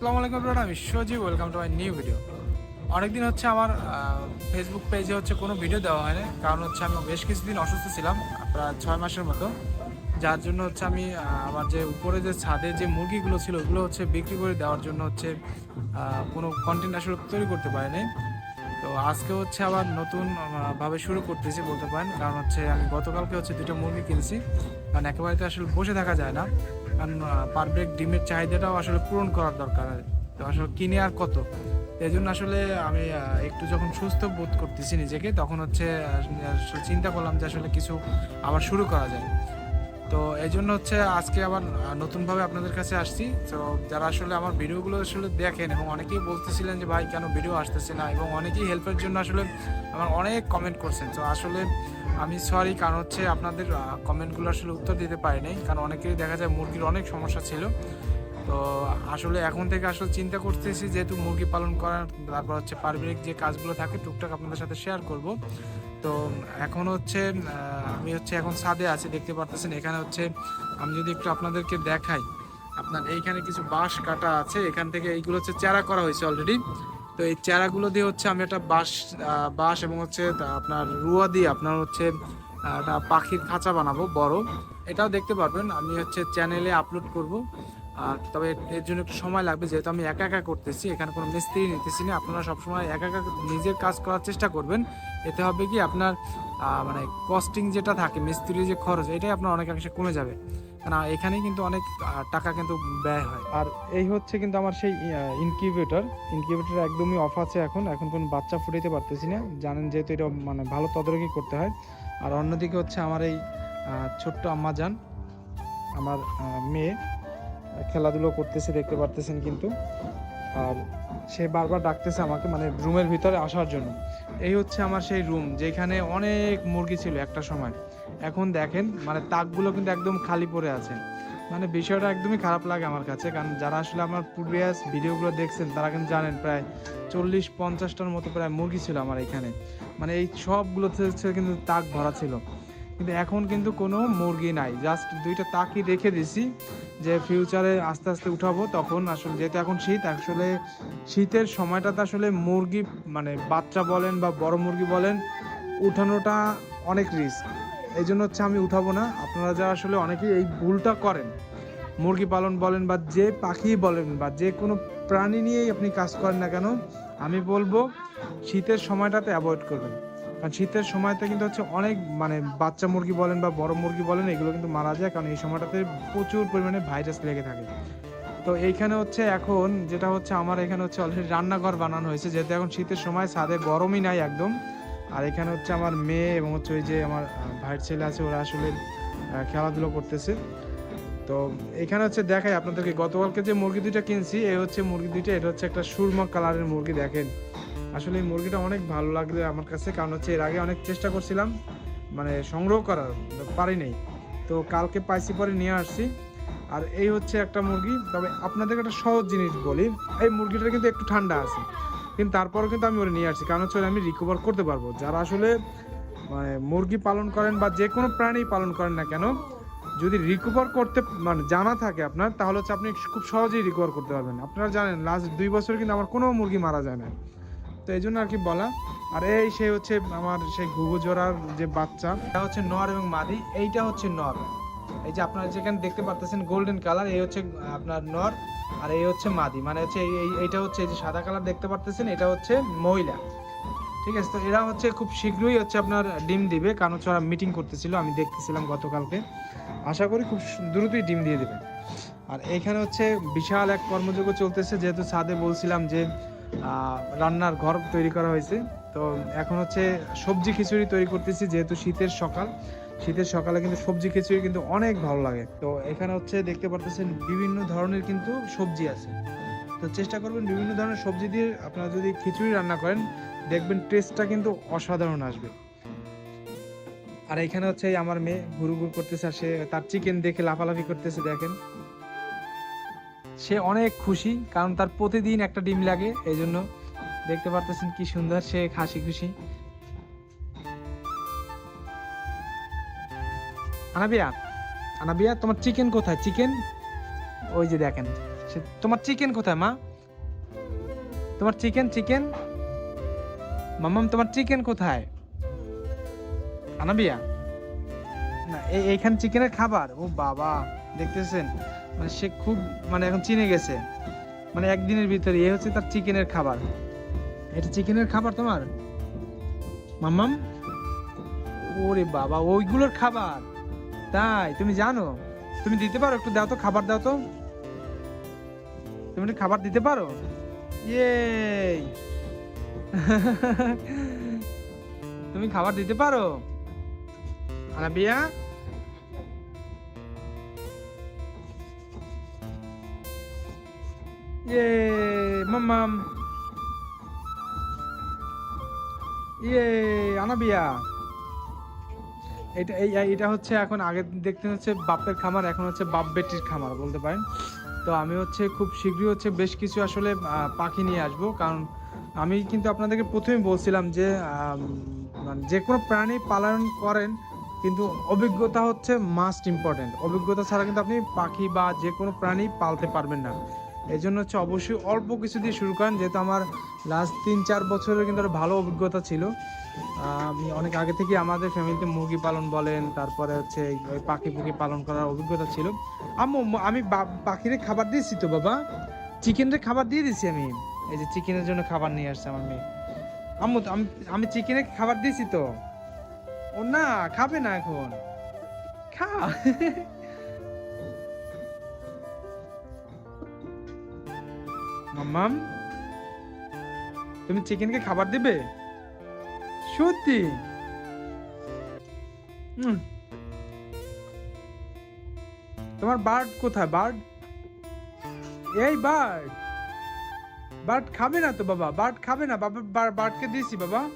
আসসালামু আলাইকুম আমি Saji welcome to my new video অনেকদিন হচ্ছে আমার ফেসবুক পেজে হচ্ছে কোনো ভিডিও দেওয়া হয়নি, কারণ হচ্ছে আমি বেশ কিছুদিন অসুস্থ ছিলাম, প্রায় ছয় মাসের মতো। যার জন্য হচ্ছে আমি আমার যে উপরে যে ছাদে যে মুরগিগুলো ছিল, ওগুলো হচ্ছে বিক্রি করে দেওয়ার জন্য হচ্ছে কোনো কন্টেন্ট আসলে তৈরি করতে পারিনি। তো আজকে হচ্ছে আবার নতুন ভাবে শুরু করতেছি বলতে পারেন, কারণ হচ্ছে আমি গতকালকে হচ্ছে দুটো মুরগি কিনছি, কারণ একেবারে তো আসলে বসে থাকা যায় না। কারণ পার ব্রেক ডিমের চাহিদাটাও আসলে পূরণ করার দরকার। তো আসলে কিনে আর কত? এই জন্য আসলে আমি একটু যখন সুস্থ বোধ করতেছি নিজেকে, তখন হচ্ছে চিন্তা করলাম যে আসলে কিছু আবার শুরু করা যায়। তো এই জন্য হচ্ছে আজকে আবার নতুনভাবে আপনাদের কাছে আসছি। তো যারা আসলে আমার ভিডিওগুলো আসলে দেখেন এবং অনেকেই বলতেছিলেন যে, ভাই, কেন ভিডিও আসতেছে না? এবং অনেকেই হেল্পের জন্য আসলে আমার অনেক কমেন্ট করছেন। তো আসলে আমি সরি কারণ হচ্ছে আপনাদের কমেন্টগুলো আসলে উত্তর দিতে পারিনি কারণ অনেকেরই দেখা যায় মুরগির অনেক সমস্যা ছিল। তো আসলে এখন থেকে আসলে চিন্তা করতেছি, যেহেতু মুরগি পালন করার, তারপর হচ্ছে পারিবারিক যে কাজগুলো থাকে, টুকটাক আপনাদের সাথে শেয়ার করব। তো এখন হচ্ছে আমি হচ্ছে এখন ছাদে আছি, দেখতে পারতেছেন। এখানে হচ্ছে আমি যদি একটু আপনাদেরকে দেখাই, আপনার এইখানে কিছু বাঁশ কাটা আছে। এখান থেকে এইগুলো হচ্ছে চারা করা হয়েছে অলরেডি তো এই চারাগুলো দিয়ে হচ্ছে আমি একটা বাঁশ বাঁশ এবং হচ্ছে আপনার রুয়া দিয়ে আপনার হচ্ছে একটা পাখির খাঁচা বানাবো, বড়। এটাও দেখতে পারবেন। আমি হচ্ছে চ্যানেলে আপলোড করব। তবে এর জন্য একটু সময় লাগবে, যেহেতু আমি একা একা করতেছি, এখানে কোনো মিস্ত্রি নিতেছি না, আপনারা সবসময় একা একা নিজের কাজ করার চেষ্টা করবেন। এতে হবে কি আপনার মানে কস্টিং যেটা থাকে, মিস্ত্রির যে খরচ, এটাই আপনার অনেকাংশে কমে যাবে। কারণ এখানে কিন্তু অনেক টাকা কিন্তু ব্যয় হয়। আর এই হচ্ছে কিন্তু আমার সেই ইনকিউবেটর ইনকিউবেটর একদমই অফ আছে এখন এখন কোনো বাচ্চা ফুটাইতে পারতেছি না। জানেন যেহেতু এটা মানে ভালো তদারকি করতে হয়। আর অন্যদিকে হচ্ছে আমার এই ছোট্ট আম্মা যান আমার মেয়ে। খেলাধুলো করতেছে, দেখতে পারতেছেন কিন্তু। আর সে বারবার ডাকতেছে আমাকে মানে রুমের ভিতরে আসার জন্য। এই হচ্ছে আমার সেই রুম, যেখানে অনেক মুরগি ছিল একটা সময়। এখন দেখেন মানে তাকগুলো কিন্তু একদম খালি পড়ে আছে। মানে বিষয়টা একদমই খারাপ লাগে আমার কাছে, কারণ যারা আসলে আমার প্রিভিয়াস ভিডিওগুলো দেখছেন, তারা কিন্তু জানেন প্রায় চল্লিশ পঞ্চাশটার মতো প্রায় মুরগি ছিল আমার এখানে। মানে এই সবগুলোতে কিন্তু তাক ভরা ছিল। কিন্তু এখন কিন্তু কোনো মুরগি নাই, জাস্ট দুইটা তাকই রেখে দিছি। যে ফিউচারে আস্তে আস্তে উঠাবো তখন আসলে যেহেতু এখন শীত, আসলে শীতের সময়টাতে আসলে মুরগি মানে বাচ্চা বলেন বা বড় মুরগি বলেন, উঠানোটা অনেক রিস্ক এই জন্য হচ্ছে আমি উঠাবো না। আপনারা যারা আসলে অনেকেই এই ভুলটা করেন। মুরগি পালন বলেন বা যে পাখি বলেন বা যে কোনো প্রাণী নিয়েই আপনি কাজ করেন না কেন, আমি বলব শীতের সময়টাতে অ্যাভয়েড করবেন। কারণ শীতের সময়তে কিন্তু হচ্ছে অনেক মানে বাচ্চা মুরগি বলেন বা বড় মুরগি বলেন, এগুলো কিন্তু মারা যায়। কারণ এই সময়টাতে প্রচুর পরিমাণে ভাইরাস লেগে থাকে। তো এইখানে হচ্ছে এখন যেটা হচ্ছে আমার এখানে হচ্ছে অলরেডি রান্নাঘর বানানো হয়েছে। যেহেতু এখন শীতের সময়, ছাদে গরমই নাই একদম। আর এখানে হচ্ছে আমার মেয়ে এবং হচ্ছে ওই যে আমার ভাইয়ের ছেলে আছে, ওরা আসলে খেলাধুলো করতেছে। তো এখানে হচ্ছে দেখাই আপনাদেরকে, গতকালকে যে মুরগি দুইটা কিনছি, এই হচ্ছে মুরগি দুইটা, এটা হচ্ছে একটা সুরমা কালারের মুরগি, দেখেন। আসলে এই মুরগিটা অনেক ভালো লাগল আমার কাছে, কারণ হচ্ছে এর আগে অনেক চেষ্টা করছিলাম মানে সংগ্রহ করার পারি নাই তো কালকে পাইছি পরে নিয়ে আসছি। আর এই হচ্ছে একটা মুরগি, তবে আপনাদেরকে একটা সহজ জিনিস বলি, এই মুরগিটা কিন্তু একটু ঠান্ডা আছে, কিন্তু তারপরও কিন্তু আমি ওরা নিয়ে আসছি, কারণ হচ্ছে আমি রিকভার করতে পারব। যারা আসলে মানে মুরগি পালন করেন বা যে কোনো প্রাণী পালন করেন না কেন, যদি রিকভার করতে মানে জানা থাকে আপনার, তাহলে হচ্ছে আপনি খুব সহজেই রিকভার করতে পারবেন। আপনারা জানেন লাস্ট দুই বছর কিন্তু আমার কোনো মুরগি মারা যায় না। তো এই জন্য আর কি বলা। আর এই সে হচ্ছে আমার সেই ঘুঘু জোড়ার যে বাচ্চা, এটা হচ্ছে নর এবং মাদি, এইটা হচ্ছে নর। এই যে আপনারা যেখানে দেখতে পারতেছেন গোল্ডেন কালার এই হচ্ছে আপনার নর আর এই হচ্ছে মাদি। মানে হচ্ছে এই, এই- এইটা হচ্ছে এই যে সাদা কালার দেখতে পারতেছেন, এটা হচ্ছে মহিলা। ঠিক আছে, তো এরা হচ্ছে খুব শীঘ্রই হচ্ছে আপনার ডিম দিবে। কারণ হচ্ছে ওরা মিটিং করতেছিল, আমি দেখতেছিলাম গতকালকে। আশা করি খুব দ্রুতই ডিম দিয়ে দেবে। আর এখানে হচ্ছে বিশাল এক কর্মযোগ্য চলতেছে, যেহেতু ছাদে বলছিলাম যে রান্নার ঘর তৈরি করা হয়েছে। তো এখন হচ্ছে সবজি খিচুড়ি তৈরি করতেছি, যেহেতু শীতের সকাল। শীতের সকালে কিন্তু সবজি খিচুড়ি কিন্তু অনেক ভালো লাগে। তো এখানে হচ্ছে দেখতে পারতেছেন বিভিন্ন ধরনের কিন্তু সবজি আছে। তো চেষ্টা করবেন বিভিন্ন ধরনের সবজি দিয়ে আপনারা যদি খিচুড়ি রান্না করেন, দেখবেন টেস্টটা কিন্তু অসাধারণ আসবে। আর এখানে হচ্ছে আমার মেয়ে ঘুরু ঘুর করতেছে, আর সে তার চিকেন দেখে লাফালাফি করতেছে, দেখেন। সে অনেক খুশি, কারণ তার প্রতিদিন একটা ডিম লাগে, এই জন্য দেখতে পারতেছেন কি সুন্দর সে হাসি খুশি। আনাবিয়া আনাবিয়া, তোমার চিকেন কোথায়? চিকেন? ওই যে দেখেন তোমার চিকেন কোথায়, মা? তোমার চিকেন চিকেন? মাম্মাম, তোমার চিকেন কোথায়? আনাবিয়া এইখান চিকেনের খাবার? ও বাবা, দেখতেছেন? মানে সে খুব মানে এখন চিনে গেছে। মানে একদিনের ভিতরে, এ হচ্ছে তার চিকেনের খাবার। এটা চিকেনের খাবার তোমার? মাম্মাম? ওরে বাবা, ওইগুলোর খাবার? তাই, তুমি জানো? তুমি দিতে পারো, একটু দাও তো, খাবার দাও তো। তুমি একটু খাবার দিতে পারো? ইয়ে তুমি খাবার দিতে পারো? আনাবিয়া ইয়ে মাম্মাম ইয়ে আনাবিয়া। এটা, এই এটা হচ্ছে এখন আগে দেখতে হচ্ছে বাপের খামার, এখন হচ্ছে বাপ বেটির খামার বলতে পারেন। তো আমি হচ্ছে খুব শীঘ্রই হচ্ছে বেশ কিছু আসলে পাখি নিয়ে আসব, কারণ আমি কিন্তু আপনাদেরকে প্রথমে বলছিলাম যে মানে যে কোনো প্রাণী পালন করেন, কিন্তু অভিজ্ঞতা হচ্ছে মাস্ট ইম্পর্টেন্ট অভিজ্ঞতা ছাড়া কিন্তু আপনি পাখি বা যে কোনো প্রাণী পালতে পারবেন না। এই জন্য হচ্ছে অবশ্যই অল্প কিছু দিয়ে শুরু করেন, যেহেতু আমার লাস্ট তিন, চার বছরের কিন্তু একটা ভালো অভিজ্ঞতা ছিল। আমি অনেক আগে থেকে আমাদের ফ্যামিলিতে মুরগি পালন বলেন, তারপরে হচ্ছে ওই পাখি পুখি পালন করার অভিজ্ঞতা ছিল। আম্মু, আমি পাখিরে খাবার দিয়েছি তো বাবা? চিকেনের খাবার দিয়ে দিছি আমি। এই যে চিকেনের জন্য খাবার নিয়ে আসছে আমার মেয়ে। আম্মু, আমি আমি চিকেনের খাবার দিয়েছি তো। ও না, খাবে না এখন। খা। মাম্মাম তুমি চিকেনকে খাবার দিবে? সত্যি। তোমার বার্ড কোথায়, বার্ড? এই বার্ড! বার্ড খাবে না তো বাবা, বার্ড খাবে না, বাবা বার- বার্ডকে দিয়েছি বাবা।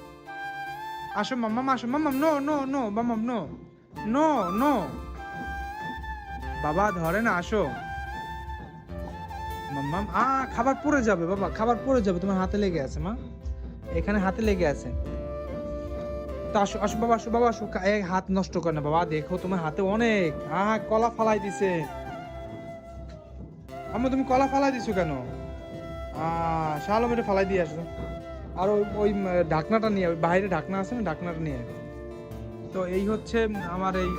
আসো মাম্মাম আসো মাম্মাম নো নো নো মাম্মাম নো। No no. বাবা, ধরে না, আসো। আ, খাবার পড়ে যাবে, বাবা, খাবার পড়ে যাবে, তোমার হাতে লেগে আছে, মা। এখানে হাতে লেগে আছে। তা আসো আসো, বাবা আসো বাবা, আসো হাত নষ্ট করে না, বাবা, দেখো তোমার হাতে অনেক। আহ কলা ফালাই দিছে। আমি তুমি কলা ফালাই দিছো কেন? আহ শালো মেরে ফালাই দিয়ে আসো। আর ওই ঢাকনাটা নিয়ে বাইরে ঢাকনা আছে না ঢাকনাটা নিয়ে। তো এই হচ্ছে আমার এই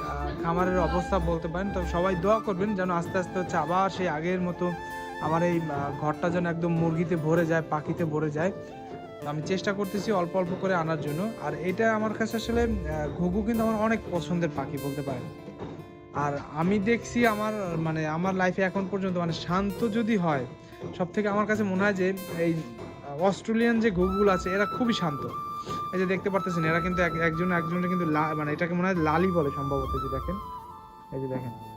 খামারের অবস্থা বলতে পারেন। তো সবাই দোয়া করবেন যেন আস্তে আস্তে হচ্ছে আবার সেই আগের মতো আমার এই ঘরটা যেন একদম মুরগিতে ভরে যায়, পাখিতে ভরে যায়। আমি চেষ্টা করতেছি অল্প অল্প করে আনার জন্য। আর এটা আমার কাছে আসলে ঘুঘু কিন্তু আমার অনেক পছন্দের পাখি বলতে পারেন। আর আমি দেখছি আমার মানে আমার লাইফে এখন পর্যন্ত মানে শান্ত যদি হয় সব থেকে আমার কাছে মনে হয় যে এই অস্ট্রেলিয়ান যে ঘুঘুগুলো আছে, এরা খুবই শান্ত। এই যে দেখতে পারতেছেন, এরা কিন্তু এক- একজন একজনের কিন্তু মানে এটাকে মনে হয় লালি বলে সম্ভবত যে দেখেন। এই যে দেখেন।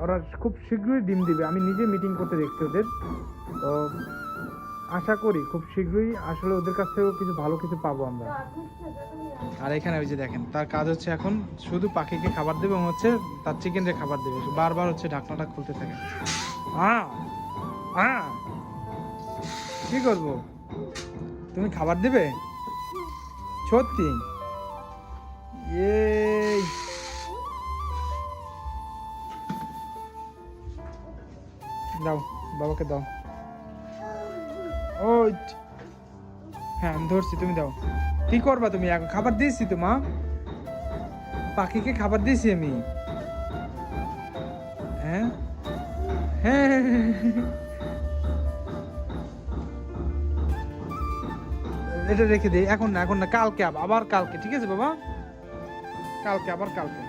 ওরা খুব শীঘ্রই ডিম দিবে। আমি নিজে মিটিং করতে দেখছি ওদের। তো আশা করি খুব শীঘ্রই আসলে ওদের কাছ থেকেও কিছু ভালো কিছু পাবো আমরা। আর এখানে ওই যে দেখেন তার কাজ হচ্ছে এখন শুধু পাখিকে খাবার দেবে এবং হচ্ছে তার চিকেনকে খাবার দেবে। বারবার হচ্ছে ঢাকনাটা খুলতে থাকে। হ্যাঁ হ্যাঁ। কি করব? তুমি খাবার দেবে? সত্যি? এই। দাও, বাবাকে দাও। ওই হ্যাঁ ধরছি, তুমি দাও। কি করবা তুমি? এখন খাবার দিয়েছি তো, মা। পাখিকে খাবার দিয়েছি আমি। হ্যাঁ? হ্যাঁ এটা রেখে দিই এখন না এখন না, কালকে আবার কালকে, ঠিক আছে, বাবা? কালকে, আবার কালকে।